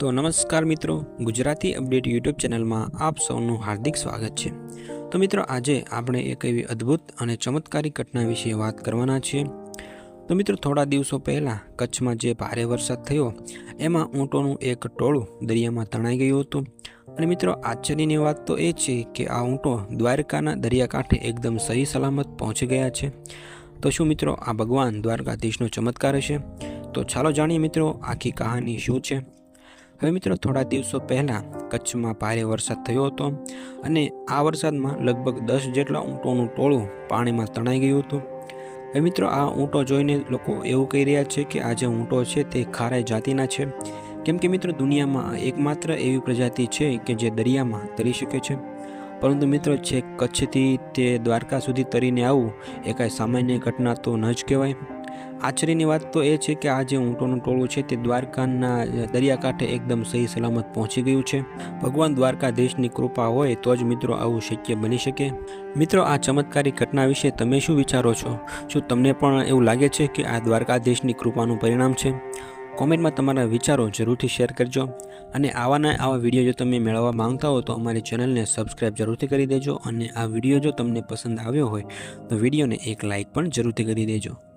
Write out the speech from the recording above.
તો નમસ્કાર મિત્રો, ગુજરાતી અપડેટ યુટ્યુબ ચેનલમાં આપ સૌનું હાર્દિક સ્વાગત છે. તો મિત્રો, આજે આપણે એક એવી અદ્ભુત અને ચમત્કારી ઘટના વિશે વાત કરવાના છીએ. તો મિત્રો, થોડા દિવસો પહેલાં કચ્છમાં જે ભારે વરસાદ થયો, એમાં ઊંટોનું એક ટોળું દરિયામાં તણાઈ ગયું હતું. અને મિત્રો, આશ્ચર્યની વાત તો એ છે કે આ ઊંટો દ્વારકાના દરિયાકાંઠે એકદમ સહી સલામત પહોંચી ગયા છે. તો શું મિત્રો, આ ભગવાન દ્વારકાધીશનો ચમત્કાર હશે? તો ચાલો જાણીએ મિત્રો, આખી કહાની શું છે? હવે મિત્રો, થોડા દિવસો પહેલાં કચ્છમાં ભારે વરસાદ થયો હતો અને આ વરસાદમાં લગભગ દસ જેટલા ઊંટોનું ટોળું પાણીમાં તણાઈ ગયું હતું. હવે મિત્રો, આ ઊંટો જોઈને લોકો એવું કહી રહ્યા છે કે આ જે ઊંટો છે તે ખારાઈ જાતિના છે. કેમ કે મિત્રો, દુનિયામાં એકમાત્ર એવી પ્રજાતિ છે કે જે દરિયામાં તરી શકે છે. પરંતુ મિત્રો છે કચ્છથી તે દ્વારકા સુધી તરીને આવવું એ કાંઈ સામાન્ય ઘટના તો ન જ કહેવાય. આશ્ચર્યની વાત તો એ છે કે આ જે ઊંટોનું ટોળું છે તે દ્વારકાના દરિયાકાંઠે એકદમ સહી સલામત પહોંચી ગયું છે. ભગવાન દ્વારકાધીશની કૃપા હોય તો જ મિત્રો આવું શક્ય બની શકે. મિત્રો, આ ચમત્કારી ઘટના વિશે તમે શું વિચારો છો? શું તમને પણ એવું લાગે છે કે આ દ્વારકાધીશની કૃપાનું પરિણામ છે? કોમેન્ટમાં તમારા વિચારો જરૂરથી શેર કરજો. અને આવાના આવા વીડિયો જો તમે મેળવવા માંગતા હો તો અમારી ચેનલને સબસ્ક્રાઈબ જરૂરથી કરી દેજો. અને આ વીડિયો જો તમને પસંદ આવ્યો હોય તો વિડીયોને એક લાઇક પણ જરૂરથી કરી દેજો.